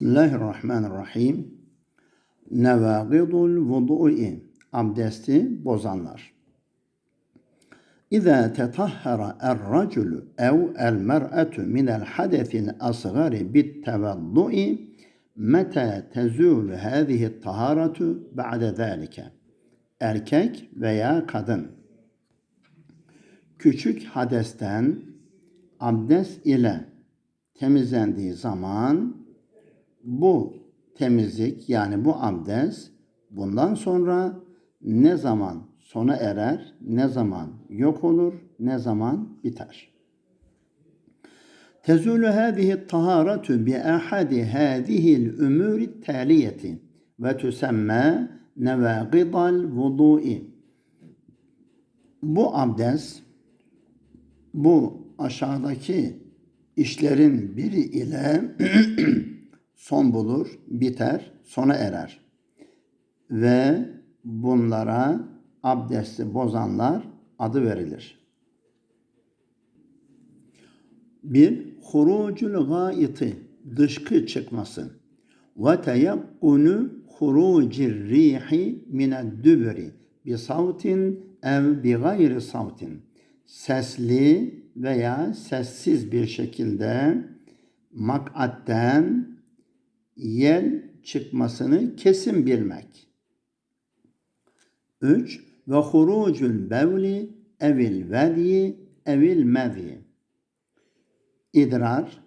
Bismillahirrahmanirrahim. Nevâgidul vudu'i abdesti bozanlar. İza tetahhara er-raculu ev el-mer'atu min el-hadesil asgari bit tevaddu'i meta tezulu hâzihi taharatu ba'de zâlike. Erkek veya kadın küçük hadesten abdest ile temizlendiği zaman bu temizlik yani bu abdest bundan sonra ne zaman sona erer, ne zaman yok olur, ne zaman biter. Tezulu hâzihi taharatu bi ahadi hâzihil umuri tâliyeti ve tüsemme nevâgidal vudu'i. Bu abdest bu aşağıdaki işlerin biri ile son bulur, biter, sona erer. Ve bunlara abdesti bozanlar adı verilir. Bir, hurucul gâiti, dışkı çıkması. Ve teyakkunu hurucir rihi mined dübri bi savtin ev bi gayri savtin. Sesli veya sessiz bir şekilde makatten yel çıkmasını kesin bilmek. 3. Ve hurucul bevli evil vedi evil mezi. İdrar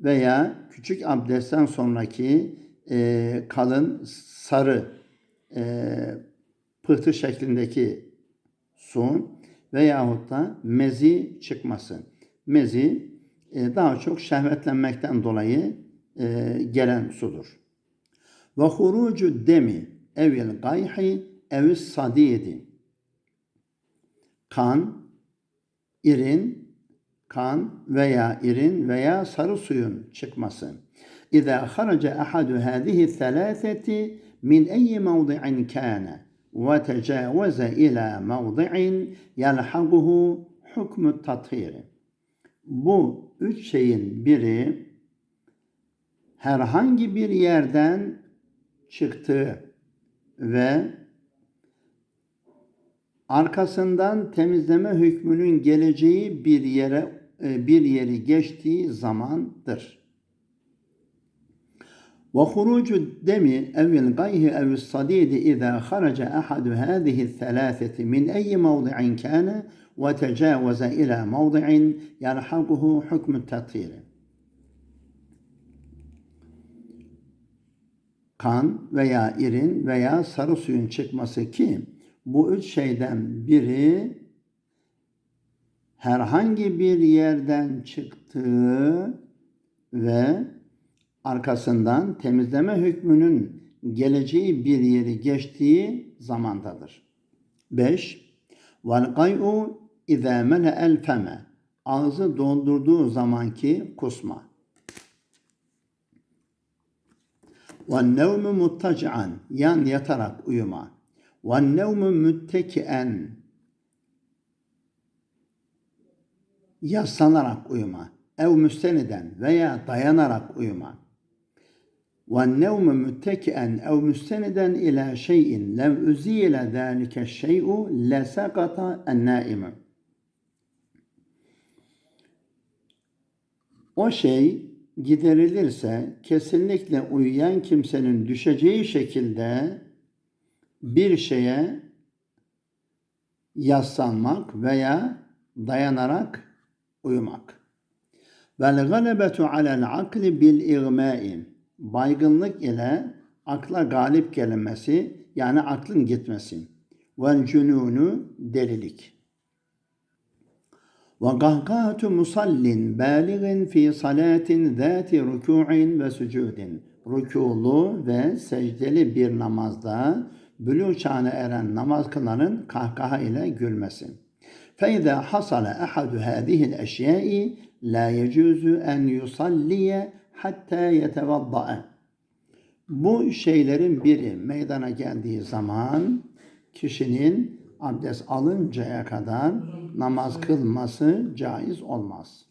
veya küçük abdestten sonraki e, kalın sarı e, pıhtı şeklindeki su veyahut da mezi çıkması. Mezi e, daha çok şehvetlenmekten dolayı e, gelen sudur. Ve hurucu demi evil gayhi evis sadidi. Kan, irin, kan veya irin veya sarı suyun çıkması. İza haraca ahadu hadihi thalâtheti min eyyi mevdi'in kâne ve tecavüze ila mevdi'in yelhaguhu hükmü tathiri. Bu üç şeyin biri herhangi bir yerden çıktığı ve arkasından temizleme hükmünün geleceği bir yere bir yeri geçtiği zamandır. Ve hurucu demi evil gayhi ev sadidi iza kharaca ahadu hadihi thalâtheti min eyyi mevdi'in kâne ve tecavüze ila mevdi'in yelhaquhu hükmü tatiri. Kan veya irin veya sarı suyun çıkması ki bu üç şeyden biri herhangi bir yerden çıktığı ve arkasından temizleme hükmünün geleceği bir yeri geçtiği zamandadır. 5. Vel gay'u izâ mele'el feme ağzı dondurduğu zamanki kusma. Ve nevmu muttaci'an yan yatarak uyuma. Ve nevmu müttekien yaslanarak uyuma. Ev müsteniden veya dayanarak uyuma. Nevmu müttekien ev müsteniden ila şeyin lev üzile zâlike şey'u lesakata en-nâimu. O şey giderilirse kesinlikle uyuyan kimsenin düşeceği şekilde bir şeye yaslanmak veya dayanarak uyumak. Vel galebetu alel akli bil igmai. Baygınlık ile akla galip gelinmesi yani aklın gitmesi. Vel cununu delilik. Ve kahkahatu musallin baligin fi salatin zati ruku'in ve sucudin. Rükûlu ve secdeli bir namazda bülü çağına eren namaz kılanın kahkaha ile gülmesi. فَاِذَا حَصَلَ اَحَدُ هَذِهِ الْاَشْيَاءِ لَا يَجُوزُ اَنْ يُصَلِّيَ hatta يَتَوَضَّأَ Bu şeylerin biri meydana geldiği zaman kişinin abdest alıncaya kadar namaz kılması caiz olmaz.